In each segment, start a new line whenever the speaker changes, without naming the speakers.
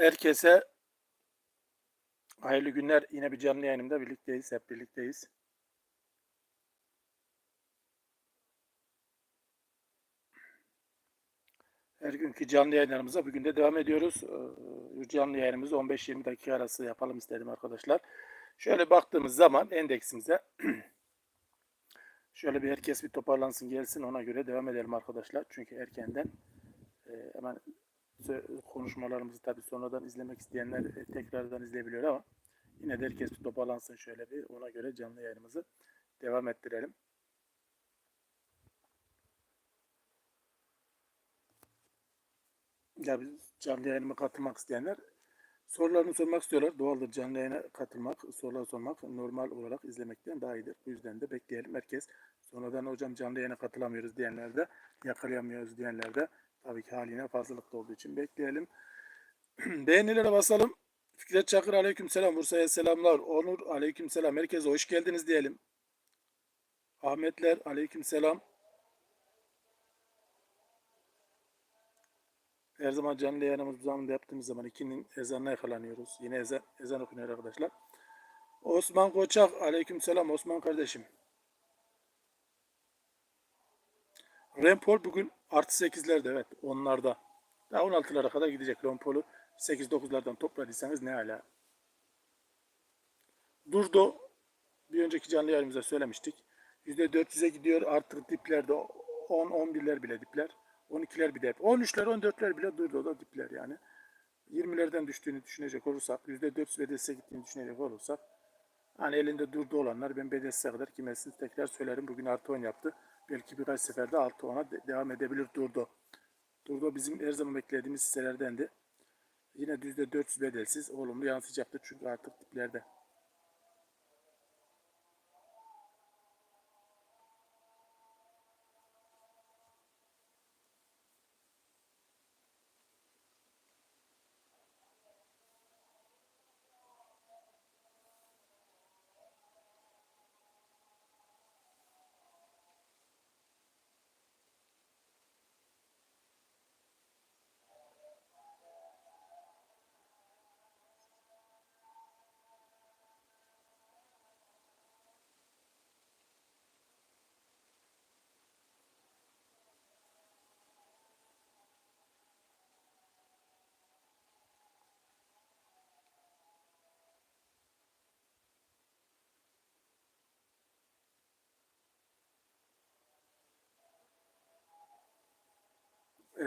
Herkese hayırlı günler. Yine bir canlı yayınımda birlikteyiz. Hep birlikteyiz. Her günkü canlı yayınlarımıza bugün de devam ediyoruz. Ee, Canlı yayınımızı 15-20 dakika arası yapalım istedim arkadaşlar. Şöyle baktığımız zaman endeksimize şöyle bir herkes bir toparlansın gelsin ona göre devam edelim arkadaşlar. Çünkü erkenden e, hemen konuşmalarımızı tabii sonradan izlemek isteyenler e, tekrardan izleyebiliyor ama yine de herkes bir toparlansın şöyle bir ona göre canlı yayınımızı devam ettirelim. Ya biz canlı yayınıma katılmak isteyenler sorularını sormak istiyorlar. Doğaldır canlı yayına katılmak, sorular sormak normal olarak izlemekten daha iyidir. Bu yüzden de bekleyelim. Herkes sonradan hocam canlı yayına katılamıyoruz diyenler de yakalayamıyoruz diyenler de tabii ki haline fazlalıkta olduğu için bekleyelim. Beğenilere basalım. Fikret Çakır aleyküm selam. Bursa'ya selamlar. Onur aleyküm selam. Herkese hoş geldiniz diyelim. Ahmetler aleyküm selam. Her zaman canlı yayınımız bu zamanda yaptığımız zaman ikinin ezanına yakalanıyoruz. Yine ezan, ezan okunuyor arkadaşlar. Osman Koçak aleyküm selam Osman kardeşim. Rempol bugün artı 8'lerde evet onlarda. Daha 16'lara kadar gidecek Rempol'u 8-9'lardan topladıysanız ne hala. Durdo bir önceki canlı yayınımızda söylemiştik. %400'e gidiyor artık diplerde 10-11'ler bile dipler. 12'ler bile hep. 13'ler 14'ler bile Durdo'da dipler yani. 20'lerden düştüğünü düşünecek olursak %400 BDS'e gittiğini düşünecek olursak hani elinde durdu olanlar ben BDS'e kadar kimesini tekrar söylerim. Bugün artı 10 yaptı. Belki birkaç seferde artı 10'a de- devam edebilir Durdo. Durdo bizim her zaman beklediğimiz hisselerdendi. Yine %400 bedelsiz olumlu yansıyacaktır çünkü artık diplerde.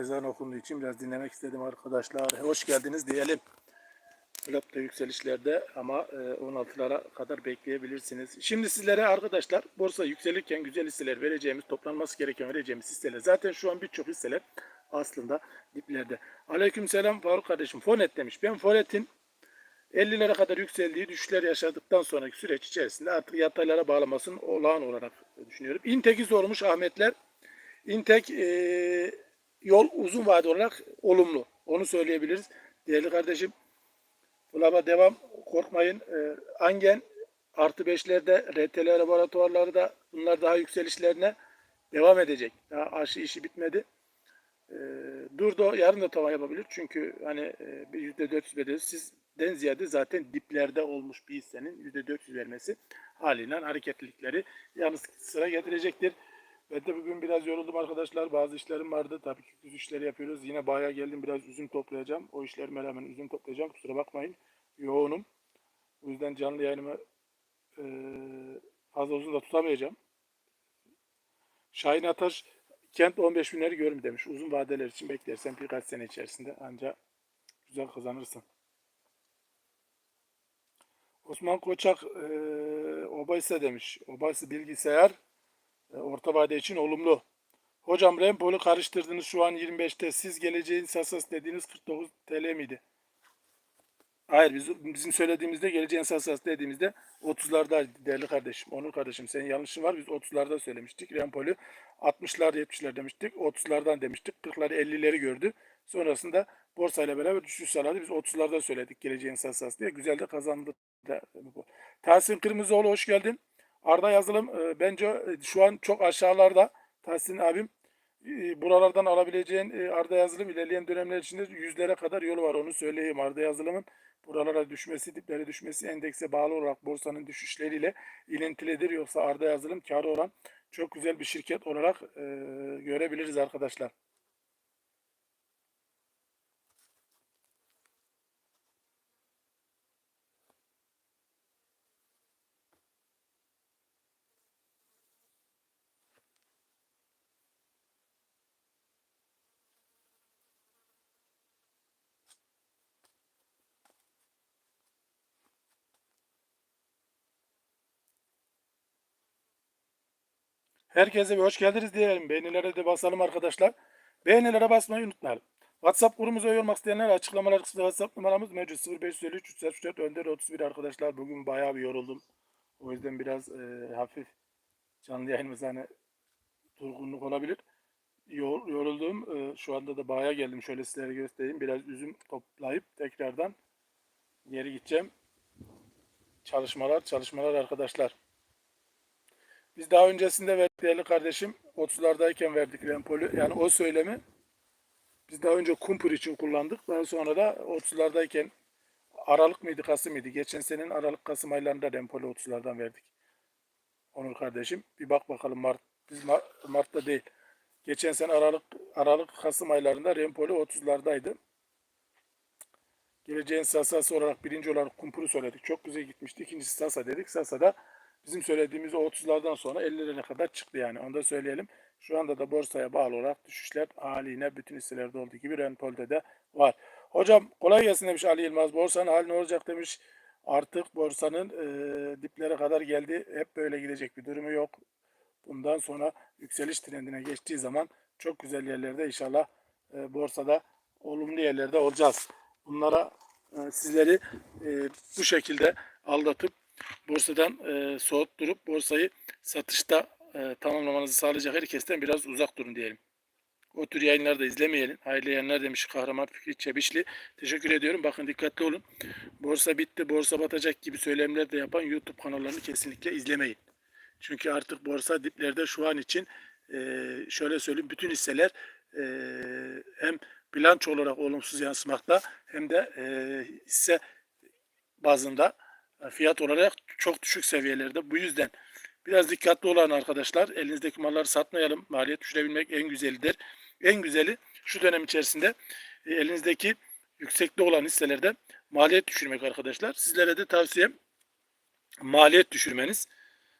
Ezan okunduğu için biraz dinlemek istedim arkadaşlar. Hoş geldiniz diyelim. Flop'ta yükselişlerde ama e, 16'lara kadar bekleyebilirsiniz. Şimdi sizlere arkadaşlar borsa yükselirken güzel hisseler vereceğimiz, toplanması gereken vereceğimiz hisseler. Zaten şu an birçok hisseler aslında diplerde. Aleyküm selam Faruk kardeşim. Fonet demiş. Ben Fonet'in 50'lere kadar yükseldiği düşüşler yaşadıktan sonraki süreç içerisinde artık yataylara bağlamasını olağan olarak düşünüyorum. Intek'i sormuş Ahmetler. Intek e, yol uzun vade olarak olumlu. Onu söyleyebiliriz. Değerli kardeşim. Bulama devam. Korkmayın. E, Angen artı 5'lerde RTL laboratuvarları da bunlar daha yükselişlerine devam edecek. Daha aşı işi bitmedi. E, Durdo yarın da tavan yapabilir. Çünkü hani e, bir %400 bedeli sizden ziyade zaten diplerde olmuş bir hissenin %400 vermesi haliyle hareketlilikleri yalnız sıra getirecektir. Ben de bugün biraz yoruldum arkadaşlar. Bazı işlerim vardı. Tabii ki güz işleri yapıyoruz. Yine bayağı geldim. Biraz üzüm toplayacağım. O işlerime rağmen üzüm toplayacağım. Kusura bakmayın. Yoğunum. O yüzden canlı yayınımı eee fazla uzun da tutamayacağım. Şahin Ataş kent 15 binleri görüm demiş. Uzun vadeler için beklersen birkaç sene içerisinde ancak güzel kazanırsın. Osman Koçak eee Obaysa demiş. Obaysa bilgisayar e, orta vade için olumlu. Hocam Rempol'u karıştırdınız şu an 25'te. Siz geleceğin sasas dediğiniz 49 TL miydi? Hayır biz, bizim söylediğimizde geleceğin sasas dediğimizde 30'larda değerli kardeşim. Onur kardeşim senin yanlışın var. Biz 30'larda söylemiştik. Rempol'ü 60'lar 70'ler demiştik. 30'lardan demiştik. 40'ları 50'leri gördü. Sonrasında borsayla beraber düşüş sağladı. Biz 30'larda söyledik geleceğin sasas diye. Güzel de kazandı. Tahsin Kırmızıoğlu hoş geldin. Arda yazılım e, bence e, şu an çok aşağılarda. Tahsin abim e, buralardan alabileceğin Arda yazılım ilerleyen dönemler içinde yüzlere kadar yolu var onu söyleyeyim. Arda yazılımın buralara düşmesi, diplere düşmesi endekse bağlı olarak borsanın düşüşleriyle ilintilidir. Yoksa Arda yazılım karı olan çok güzel bir şirket olarak görebiliriz arkadaşlar. Herkese bir hoş geldiniz diyelim. Beğenilere de basalım arkadaşlar. Beğenilere basmayı unutmayalım. WhatsApp grubumuza üye isteyenler açıklamalar kısmında WhatsApp numaramız mevcut 0553 334 Önder 31 arkadaşlar. Bugün bayağı bir yoruldum. O yüzden biraz e, hafif canlı yayınımız hani durgunluk olabilir. Yor, yoruldum. E, şu anda da bayağı geldim. Şöyle sizlere göstereyim. Biraz üzüm toplayıp tekrardan geri gideceğim. Çalışmalar, çalışmalar arkadaşlar. Biz daha öncesinde verdik değerli kardeşim. 30'lardayken verdik Rempol'ü. Yani o söylemi biz daha önce kumpur için kullandık. Daha sonra da 30'lardayken Aralık mıydı, Kasım mıydı? Geçen senenin Aralık, Kasım aylarında Rempol'ü 30'lardan verdik. Onur kardeşim. Bir bak bakalım Mart. Biz Mart, Mart'ta değil. Geçen sene Aralık, Aralık, Kasım aylarında Rempol'ü 30'lardaydı. Geleceğin sasası olarak birinci olarak kumpuru söyledik. Çok güzel gitmişti. İkincisi sasa dedik. Sasa da bizim söylediğimiz o 30'lardan sonra 50'lere kadar çıktı yani. Onu da söyleyelim. Şu anda da borsaya bağlı olarak düşüşler haline bütün hisselerde olduğu gibi Renpol'de de var. Hocam kolay gelsin demiş Ali Yılmaz. Borsanın hali ne olacak demiş. Artık borsanın e, diplere kadar geldi. Hep böyle gidecek bir durumu yok. Bundan sonra yükseliş trendine geçtiği zaman çok güzel yerlerde inşallah e, borsada olumlu yerlerde olacağız. Bunlara e, sizleri e, bu şekilde aldatıp borsadan e, soğutturup borsayı satışta e, tamamlamanızı sağlayacak herkesten biraz uzak durun diyelim. O tür yayınları da izlemeyelim. Hayırlı yayınlar demiş Kahraman Fikri Çebişli. Teşekkür ediyorum. Bakın dikkatli olun. Borsa bitti, borsa batacak gibi söylemler de yapan YouTube kanallarını kesinlikle izlemeyin. Çünkü artık borsa diplerde şu an için e, şöyle söyleyeyim bütün hisseler e, hem bilanço olarak olumsuz yansımakta hem de e, hisse bazında fiyat olarak çok düşük seviyelerde. Bu yüzden biraz dikkatli olan arkadaşlar elinizdeki malları satmayalım. Maliyet düşürebilmek en güzelidir. En güzeli şu dönem içerisinde e, elinizdeki yüksekte olan hisselerde maliyet düşürmek arkadaşlar. Sizlere de tavsiyem maliyet düşürmeniz.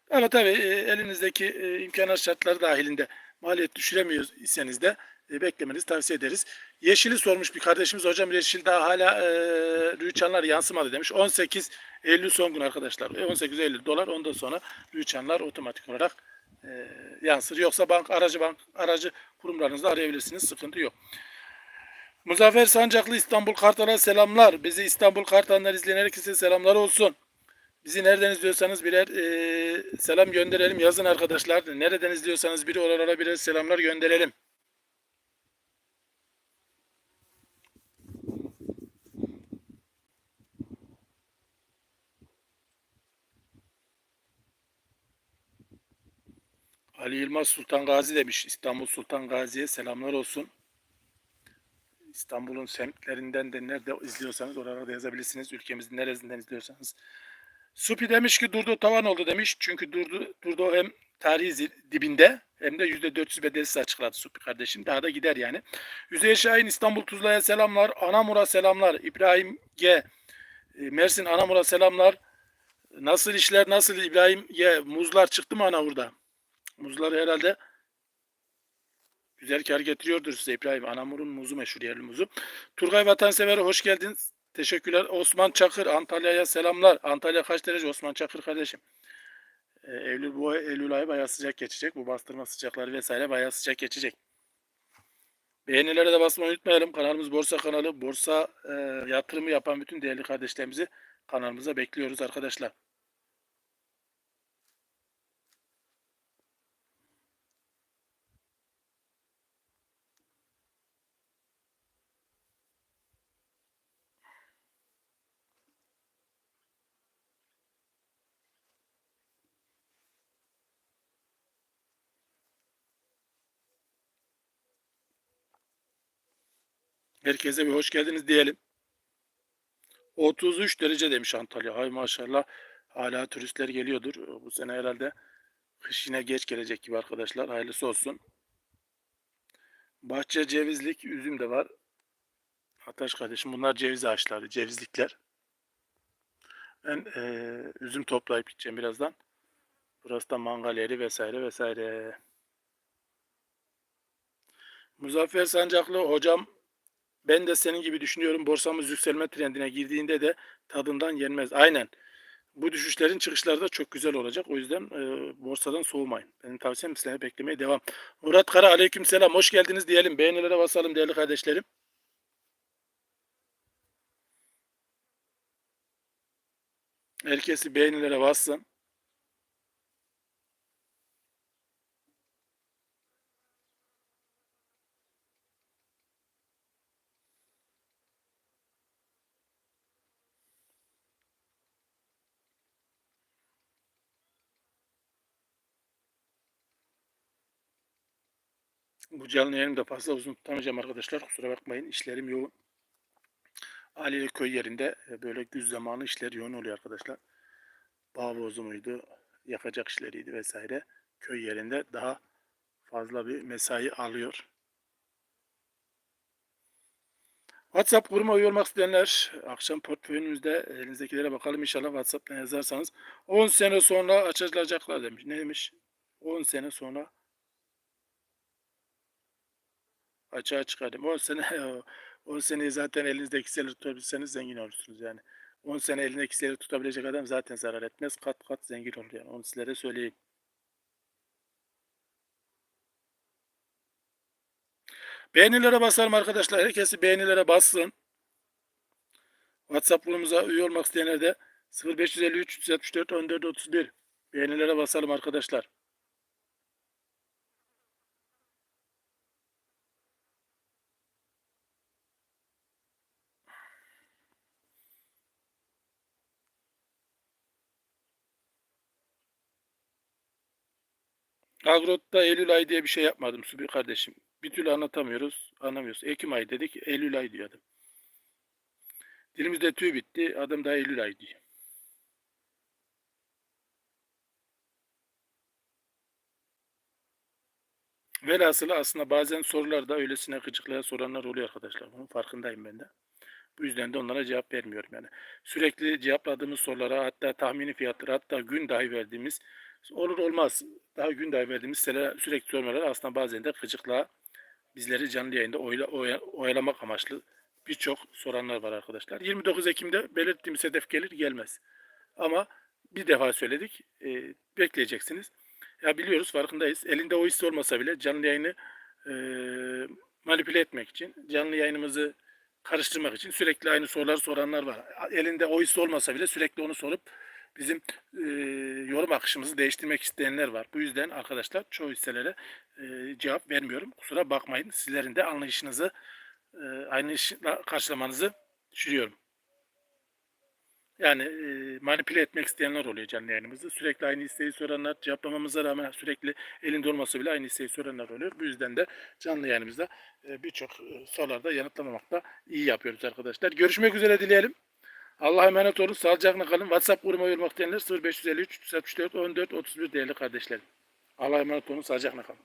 Ama tabii e, elinizdeki imkanlar şartları dahilinde maliyet düşüremiyorsanız de e, beklemenizi tavsiye ederiz. Yeşili sormuş bir kardeşimiz. Hocam yeşil daha hala e, rüçhanlar yansımadı demiş. 18 Eylül son gün arkadaşlar. 18 e, Eylül dolar ondan sonra rüçhanlar otomatik olarak e, yansır. Yoksa bank aracı bank aracı kurumlarınızda arayabilirsiniz. Sıkıntı yok. Muzaffer Sancaklı İstanbul Kartal'a selamlar. Bizi İstanbul Kartal'dan izleyen herkese selamlar olsun. Bizi nereden izliyorsanız birer e, selam gönderelim. Yazın arkadaşlar. Nereden izliyorsanız biri oralara birer selamlar gönderelim. Ali Yılmaz Sultan Gazi demiş. İstanbul Sultan Gazi'ye selamlar olsun. İstanbul'un semtlerinden de nerede izliyorsanız oralarda yazabilirsiniz. Ülkemizin neresinden izliyorsanız. Supi demiş ki Durdu tavan oldu demiş. Çünkü Durdu, Durdu hem tarihi dibinde hem de %400 bedelsiz açıkladı Supi kardeşim. Daha da gider yani. Üzeyir Şahin İstanbul Tuzla'ya selamlar. Anamur'a selamlar. İbrahim G. E, Mersin Anamur'a selamlar. Nasıl işler nasıl İbrahim G. Muzlar çıktı mı Anamur'da? Muzları herhalde güzel kar getiriyordur size İbrahim. Anamur'un muzu meşhur yerli muzu. Turgay Vatansever hoş geldin. Teşekkürler. Osman Çakır Antalya'ya selamlar. Antalya kaç derece Osman Çakır kardeşim? Ee, Eylül bu Eylül ayı bayağı sıcak geçecek. Bu bastırma sıcakları vesaire bayağı sıcak geçecek. Beğenilere de basmayı unutmayalım. Kanalımız Borsa kanalı. Borsa e, yatırımı yapan bütün değerli kardeşlerimizi kanalımıza bekliyoruz arkadaşlar. Herkese bir hoş geldiniz diyelim. 33 derece demiş Antalya. Hay maşallah. Hala turistler geliyordur. Bu sene herhalde kış yine geç gelecek gibi arkadaşlar. Hayırlısı olsun. Bahçe cevizlik üzüm de var. Ataş kardeşim bunlar ceviz ağaçları, cevizlikler. Ben eee, üzüm toplayıp gideceğim birazdan. Burası da mangal yeri vesaire vesaire. Muzaffer Sancaklı hocam ben de senin gibi düşünüyorum. Borsamız yükselme trendine girdiğinde de tadından yenmez. Aynen. Bu düşüşlerin çıkışları da çok güzel olacak. O yüzden e, borsadan soğumayın. Benim tavsiyem sizlere beklemeye devam. Murat Kara aleyküm selam. Hoş geldiniz diyelim. Beğenilere basalım değerli kardeşlerim. Herkesi beğenilere bassın. Bu canlı yayını da fazla uzun tutamayacağım arkadaşlar. Kusura bakmayın. İşlerim yoğun. Aliye köy yerinde e, böyle güz zamanı işler yoğun oluyor arkadaşlar. Bağ bozumuydu, yakacak işleriydi vesaire. Köy yerinde daha fazla bir mesai alıyor. WhatsApp grubuma üye olmak isteyenler akşam portföyünüzde elinizdekilere bakalım inşallah WhatsApp'tan yazarsanız 10 sene sonra açılacaklar demiş. Ne demiş? 10 sene sonra açığa çıkardım. 10 sene 10 seneyi zaten elinizdeki hisseleri tutabilseniz zengin olursunuz yani. 10 sene elindeki hisseleri tutabilecek adam zaten zarar etmez. Kat kat zengin olur yani. Onu sizlere söyleyeyim. Beğenilere basalım arkadaşlar. Herkesi beğenilere bassın. WhatsApp grubumuza üye olmak isteyenler de 0553 364 14 31 beğenilere basalım arkadaşlar. Agrot'ta Eylül ayı diye bir şey yapmadım Subi kardeşim. Bir türlü anlatamıyoruz, anlamıyoruz. Ekim ayı dedik, Eylül ayı diyor adam. Dilimizde tüy bitti, adam da Eylül ayı diyor. Velhasılı aslında bazen sorularda öylesine gıcıklaya soranlar oluyor arkadaşlar. Bunun farkındayım ben de. Bu yüzden de onlara cevap vermiyorum yani. Sürekli cevapladığımız sorulara hatta tahmini fiyatları hatta gün dahi verdiğimiz olur olmaz daha gün dahi verdiğimiz sene sürekli sormalar aslında bazen de gıcıkla bizleri canlı yayında oyla, oya, oyalamak amaçlı birçok soranlar var arkadaşlar. 29 Ekim'de belirttiğimiz hedef gelir gelmez. Ama bir defa söyledik e, bekleyeceksiniz. Ya biliyoruz farkındayız. Elinde o hissi olmasa bile canlı yayını e, manipüle etmek için, canlı yayınımızı karıştırmak için sürekli aynı soruları soranlar var. Elinde o hissi olmasa bile sürekli onu sorup bizim e, yorum akışımızı değiştirmek isteyenler var. Bu yüzden arkadaşlar çoğu hisselere e, cevap vermiyorum. Kusura bakmayın. Sizlerin de anlayışınızı e, aynı karşılamanızı düşünüyorum. Yani e, manipüle etmek isteyenler oluyor canlı yayınımızda. Sürekli aynı isteği soranlar, cevaplamamıza rağmen sürekli elinde olmasa bile aynı isteği soranlar oluyor. Bu yüzden de canlı yayınımızda e, birçok sorularda yanıtlamamakta iyi yapıyoruz arkadaşlar. Görüşmek üzere dileyelim. Allah'a emanet olun. Sağlıcakla kalın. WhatsApp grubuma üye olmak isteyenler 0553 364 14 31 değerli kardeşlerim. Allah'a emanet olun. Sağlıcakla kalın.